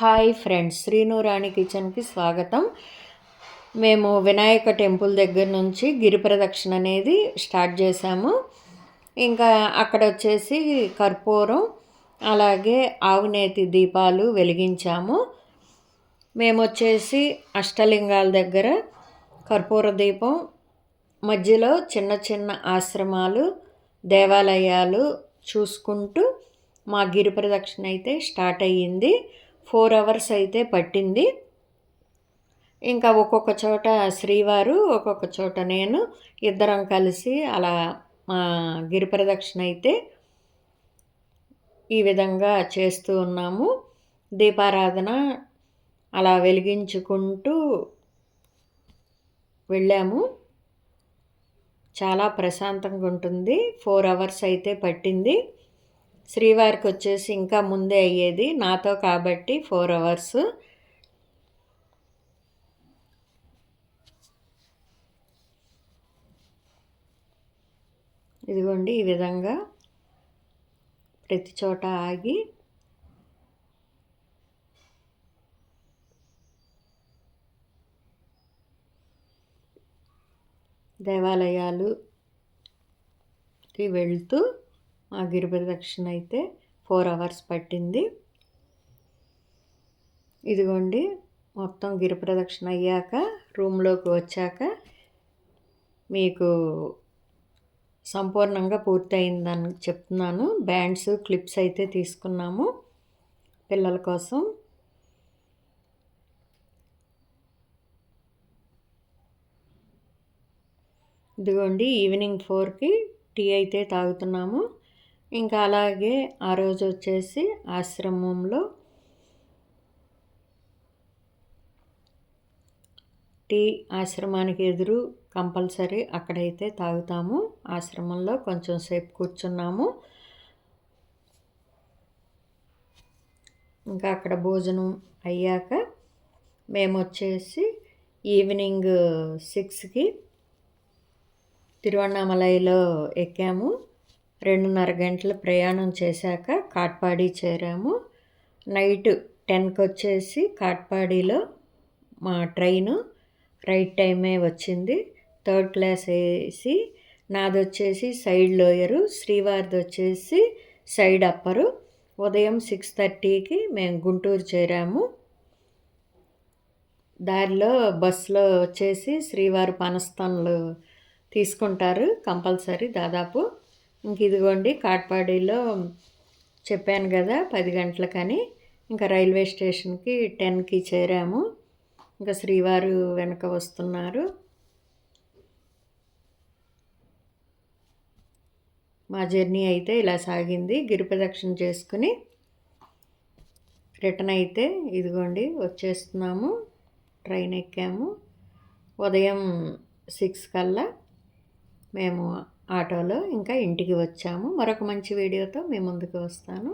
Hi friends శ్రీనురాణి కిచెన్కి స్వాగతం. మేము వినాయక టెంపుల్ దగ్గర నుంచి గిరి ప్రదక్షిణ అనేది స్టార్ట్ చేశాము. ఇంకా అక్కడ వచ్చేసి కర్పూరం అలాగే ఆవునేతి దీపాలు వెలిగించాము. మేము వచ్చేసి అష్టలింగాల దగ్గర కర్పూర దీపం మధ్యలో చిన్న చిన్న ఆశ్రమాలు దేవాలయాలు చూసుకుంటూ మా గిరి ప్రదక్షిణ అయితే స్టార్ట్ అయ్యింది. ఫోర్ అవర్స్ అయితే పట్టింది. ఇంకా ఒక్కొక్క చోట శ్రీవారు ఒక్కొక్క చోట నేను ఇద్దరం కలిసి అలా మా గిరి ప్రదక్షిణ అయితే ఈ విధంగా చేస్తూ ఉన్నాము. దీపారాధన అలా వెలిగించుకుంటూ వెళ్ళాము. చాలా ప్రశాంతంగా ఉంటుంది. ఫోర్ అవర్స్ అయితే పట్టింది. శ్రీవారికి వచ్చేసి ఇంకా ముందే అయ్యేది. నాతో కాబట్టి ఫోర్ అవర్స్. ఇదిగోండి ఈ విధంగా ప్రతి చోట ఆగి దేవాలయాలుకి వెళ్తూ మా గిరి ప్రదక్షిణ అయితే ఫోర్ అవర్స్ పట్టింది. ఇదిగోండి మొత్తం గిరి ప్రదక్షిణ అయ్యాక రూమ్లోకి వచ్చాక మీకు సంపూర్ణంగా పూర్తయిందని చెప్తున్నాను. బ్యాండ్స్ క్లిప్స్ అయితే తీసుకున్నాము పిల్లల కోసం. ఇదిగోండి ఈవినింగ్ ఫోర్కి టీ అయితే తాగుతున్నాము. ఇంకా అలాగే ఆ రోజు వచ్చేసి ఆశ్రమంలో టీ ఆశ్రమానికి ఎదురు కంపల్సరీ అక్కడైతే తాగుతాము. ఆశ్రమంలో కొంచెం సేపు కూర్చున్నాము. ఇంకా అక్కడ భోజనం అయ్యాక మేము వచ్చేసి ఈవినింగ్ సిక్స్కి తిరువణామలైలో ఎక్కాము. రెండున్నర గంటల ప్రయాణం చేశాక కాట్పాడి చేరాము. నైట్ టెన్కి వచ్చేసి కాట్పాడిలో మా ట్రైను రైట్ టైమే వచ్చింది. థర్డ్ క్లాస్ వేసి నాది వచ్చేసి సైడ్ లోయరు. శ్రీవారిది వచ్చేసి సైడ్ అప్పరు. ఉదయం సిక్స్ థర్టీకి మేము గుంటూరు చేరాము. దారిలో బస్సులో వచ్చేసి శ్రీవారి పనస్థాన్లు తీసుకుంటారు కంపల్సరీ దాదాపు. ఇంక ఇదిగోండి కాట్పాడిలో చెప్పాను కదా పది గంటలకని. ఇంకా రైల్వే స్టేషన్కి టెన్కి చేరాము. ఇంకా శ్రీవారు వెనక వస్తున్నారు. మా జర్నీ అయితే ఇలా సాగింది. గిరిప్రదక్షిణ చేసుకుని రిటర్న్ అయితే ఇదిగోండి వచ్చేస్తున్నాము. ట్రైన్ ఎక్కాము. ఉదయం సిక్స్ కల్లా మేము ఆటోలో ఇంకా ఇంటికి వచ్చాము. మరొక మంచి వీడియోతో మీ ముందుకు వస్తాను.